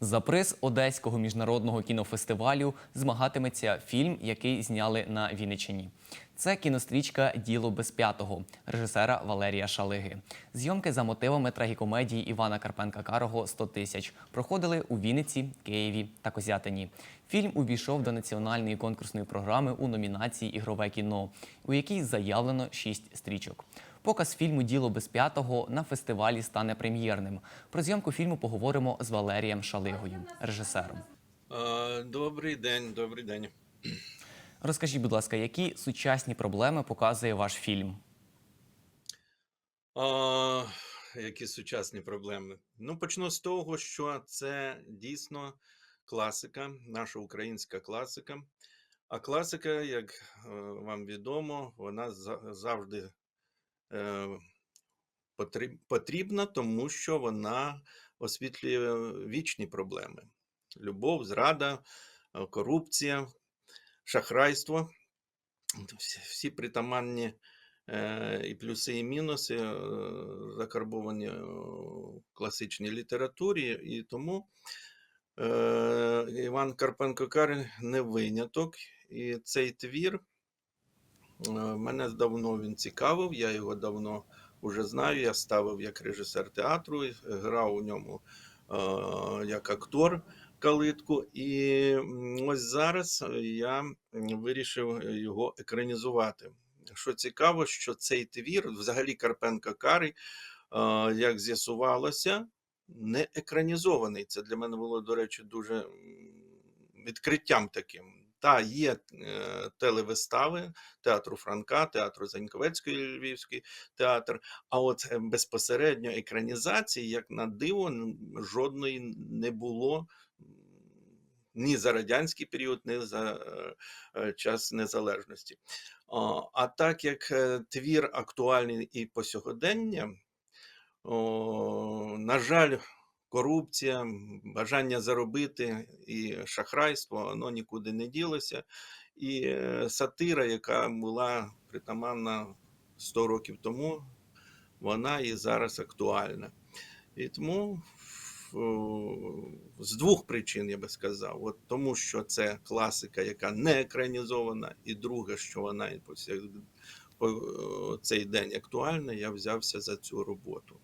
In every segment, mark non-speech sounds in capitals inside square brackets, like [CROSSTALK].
За приз Одеського міжнародного кінофестивалю змагатиметься фільм, який зняли на Вінниччині. Це кінострічка Діло без п'ятого режисера Валерія Шалиги. Зйомки за мотивами трагікомедії Івана Карпенка Карого «100 тисяч проходили у Вінниці, Києві та Козятині. Фільм увійшов до національної конкурсної програми у номінації Ігрове кіно, у якій заявлено шість стрічок. Показ фільму Діло без п'ятого на фестивалі стане прем'єрним. Про зйомку фільму поговоримо з Валерієм Шалигою, режисером. Е, Добрий день, добрий день. Розкажіть, будь ласка, які сучасні проблеми показує ваш фільм? А, які сучасні проблеми? Ну, почну з того, що це дійсно класика, наша українська класика. А класика, як е, вам відомо, вона завжди е, потрібна, тому що вона освітлює вічні проблеми: любов, зрада, е, корупція, шахрайство. Всі, притаманні е, і плюси, і мінуси е, закарбовані е, в класичній літературі, і тому е, Іван Карпенко Карий не виняток. І цей твір е, мене давно він цікавив, я його давно вже знаю. Я ставив як режисер театру, грав у ньому е, як актор калитку. І ось зараз я вирішив його екранізувати. Що цікаво, що цей твір, взагалі Карпенка Карий, е, як з'ясувалося, не екранізований. Це для мене було, до речі, дуже відкриттям таким. Та є е, телевистави театру Франка, театру Заньковецької Львівський театр. А от е, безпосередньо екранізації, як на диво, жодної не було ні за радянський період, ні за е, час незалежності. А, так як твір актуальний і по сьогодення, на жаль, корупція, бажання заробити і шахрайство, воно нікуди не ділося. І е, сатира, яка була притаманна 100 років тому, вона і зараз актуальна. І тому з двох причин я би сказав: От тому, що це класика, яка не екранізована, і друге, що вона і по цей день актуальна, я взявся за цю роботу.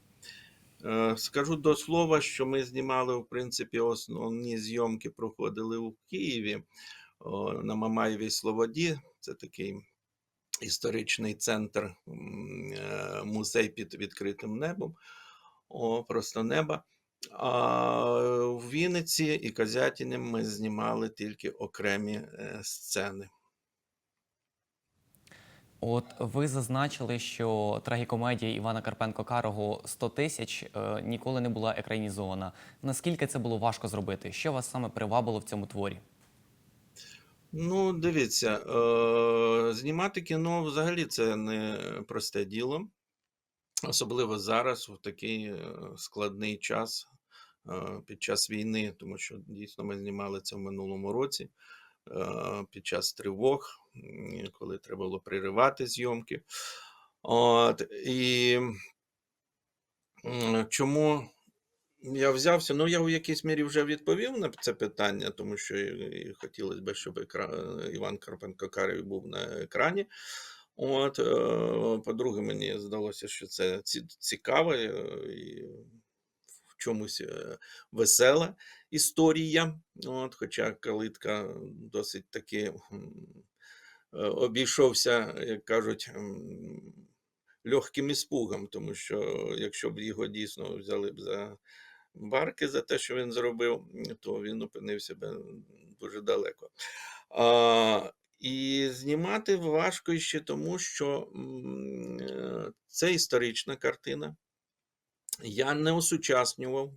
Е, Скажу до слова, що ми знімали, в принципі, основні зйомки проходили у Києві на Мамаєвій Слободі. Це такий історичний центр, е, музей під відкритим небом, о, просто неба. А в Вінниці і Козятині ми знімали тільки окремі е, сцени. От ви зазначили, що трагікомедія Івана Карпенко Карого «100 тисяч е, ніколи не була екранізована. Наскільки це було важко зробити? Що вас саме привабило в цьому творі? Ну, дивіться, е, знімати кіно взагалі це не просте діло, особливо зараз, в такий е, складний час під час війни, тому що дійсно ми знімали це в минулому році під час тривог, коли треба було приривати зйомки. От, і чому я взявся? Ну, я в якійсь мірі вже відповів на це питання, тому що і- і хотілося б, щоб екра- Іван Карпенко Карий був на екрані. От, е, по-друге, мені здалося, що це ці- цікава е, і чомусь е, весела історія. От, хоча калитка досить таки е, обійшовся, як кажуть, легким іспугом, тому що якщо б його дійсно взяли б за барки за те, що він зробив, то він опинився б дуже далеко. А, і знімати важко ще тому, що е, це історична картина. Я не осучаснював.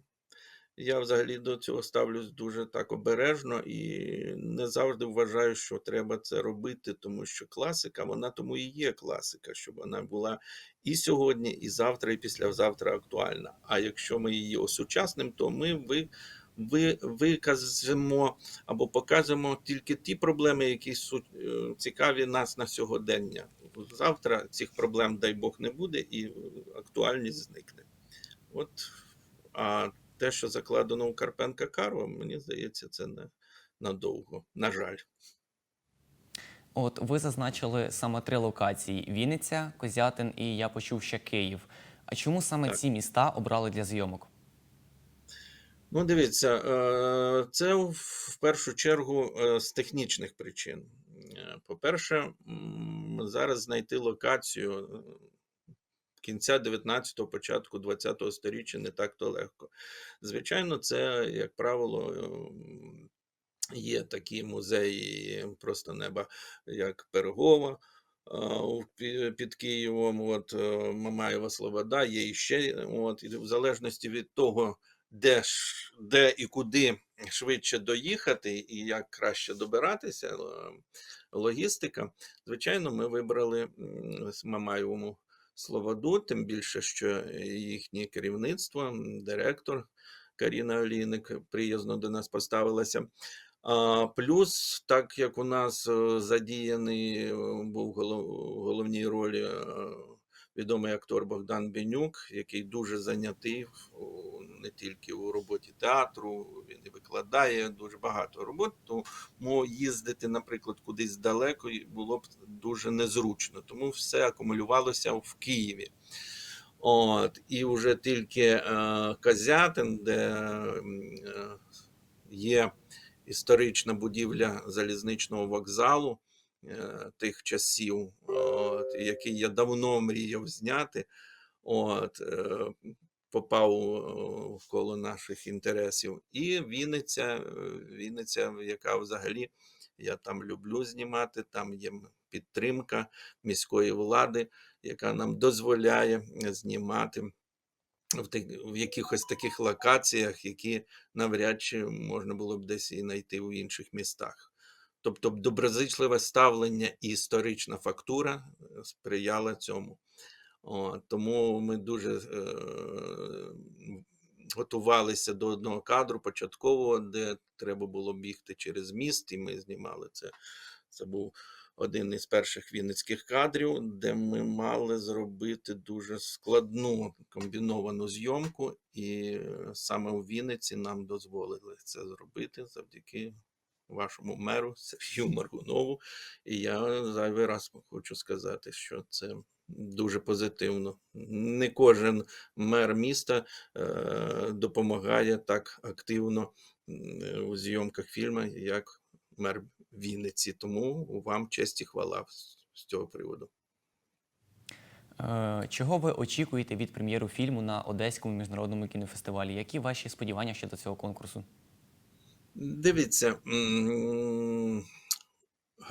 Я взагалі до цього ставлюсь дуже так обережно і не завжди вважаю, що треба це робити, тому що класика, вона тому і є класика, щоб вона була і сьогодні, і завтра, і післязавтра актуальна. А якщо ми її осучаснимо, то ми ви, ви, виказимо або показуємо тільки ті проблеми, які е, цікаві нас на сьогодення. Завтра цих проблем, дай Бог, не буде, і актуальність зникне. От, а те, що закладено у Карпенка Карова, мені здається, це не надовго. На жаль. От ви зазначили саме три локації: Вінниця, Козятин і я почув ще Київ. А чому саме Так. ці міста обрали для зйомок? Ну, дивіться, е, це в першу чергу е, з технічних причин. Е, По-перше, зараз знайти локацію кінця 19-го, початку 20-го сторіччя не так то легко. Звичайно, це, як правило, ем, є такі музеї просто неба, як Пирогова. а, у Пі- Під Києвом, от е, Мамаєва Слобода, є іще, от, і в залежності від того, де, де і куди швидше доїхати, і як краще добиратися, е, логістика. Звичайно, ми вибрали Мамаєвому Слободу, тим більше, що їхнє керівництво, директор Каріна Олійник приязно до нас поставилася. Плюс, так як у нас е, задіяний е, був в головній ролі е, відомий актор Богдан Бенюк, який дуже зайнятий не тільки у роботі театру, він і викладає дуже багато робот. Тому їздити, наприклад, кудись далеко було б дуже незручно. Тому все акумулювалося в Києві. От, і вже тільки е, Козятин, де е, є історична будівля залізничного вокзалу е, тих часів, от, який я давно мріяв зняти, от, е, попав е, в коло наших інтересів. І Вінниця, е, Вінниця, яка взагалі я там люблю знімати, там є підтримка міської влади, яка нам дозволяє знімати в, тих, в якихось таких локаціях, які навряд чи можна було б десь і знайти у інших містах. Тобто доброзичливе ставлення і історична фактура е, сприяла цьому. О, тому ми дуже е, готувалися до одного кадру початкового, де треба було бігти через міст, і ми знімали це. Це був один із перших вінницьких кадрів, де ми мали зробити дуже складну комбіновану зйомку, і е, саме у Вінниці нам дозволили це зробити завдяки вашому меру [LAUGHS] Сергію Маргунову. І я зайвий раз хочу сказати, що це дуже позитивно. Не кожен мер міста е, допомагає так активно у зйомках фільму, як мер Вінниці. Тому вам честь і хвала з- з цього приводу. Е, Чого ви очікуєте від прем'єру фільму на Одеському міжнародному кінофестивалі? Які ваші сподівання щодо цього конкурсу? Дивіться,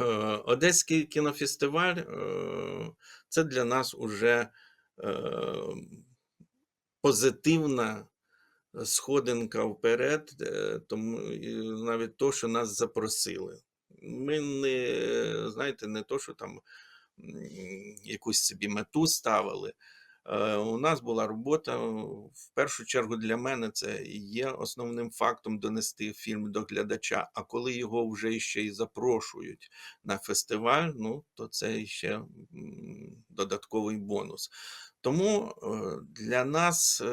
е, Одеський кінофестиваль е, це для нас уже е, позитивна сходинка вперед, тому навіть то, що нас запросили. Ми не, знаєте, не то, що там якусь собі мету ставили. Е, У нас була робота. В першу чергу для мене це є основним фактом донести фільм до глядача. А коли його вже ще й запрошують на фестиваль, ну то це ще додатковий бонус. Тому е, для нас, е,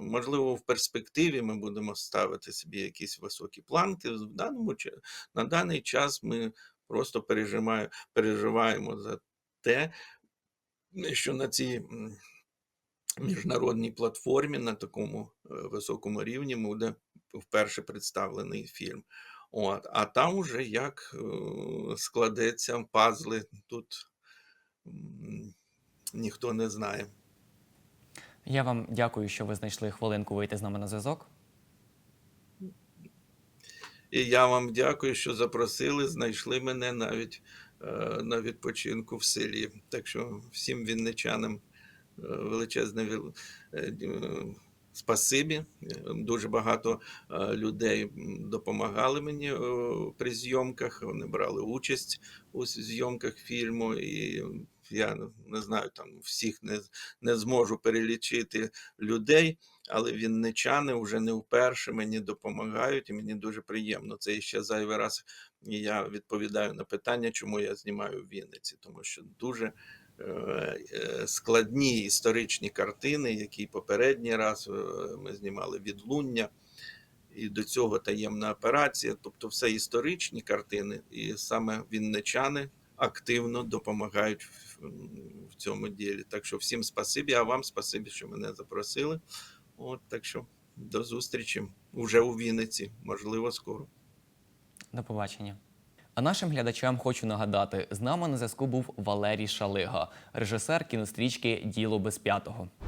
можливо, в перспективі ми будемо ставити собі якісь високі планки. В даному на даний час ми просто переживаємо за те, що на цій міжнародній платформі на такому е, високому рівні буде вперше представлений фільм. От, а там уже як е, складеться пазли, тут ніхто не знає. Я вам дякую, що ви знайшли хвилинку вийти з нами на зв'язок. І я вам дякую, що запросили, знайшли мене навіть на відпочинку в селі. Так що всім вінничанам е, величезне е, спасибі. Е, Дуже багато е, людей допомагали мені е, при зйомках. Вони брали участь у зйомках фільму. І я не знаю, там всіх не, не зможу перелічити людей але вінничани вже не вперше мені допомагають, і мені дуже приємно. Це ще зайвий раз я відповідаю на питання, чому я знімаю в Вінниці, тому що дуже е, е, складні історичні картини, які попередній раз е, ми знімали відлуння. І до цього таємна операція, тобто все історичні картини, і саме вінничани активно допомагають в, в цьому ділі. Так що всім спасибі, а вам спасибі, що мене запросили. От так що до зустрічі уже у Вінниці, можливо, скоро. До побачення. А нашим глядачам хочу нагадати: з нами на зв'язку був Валерій Шалига, режисер кінострічки Діло без п'ятого.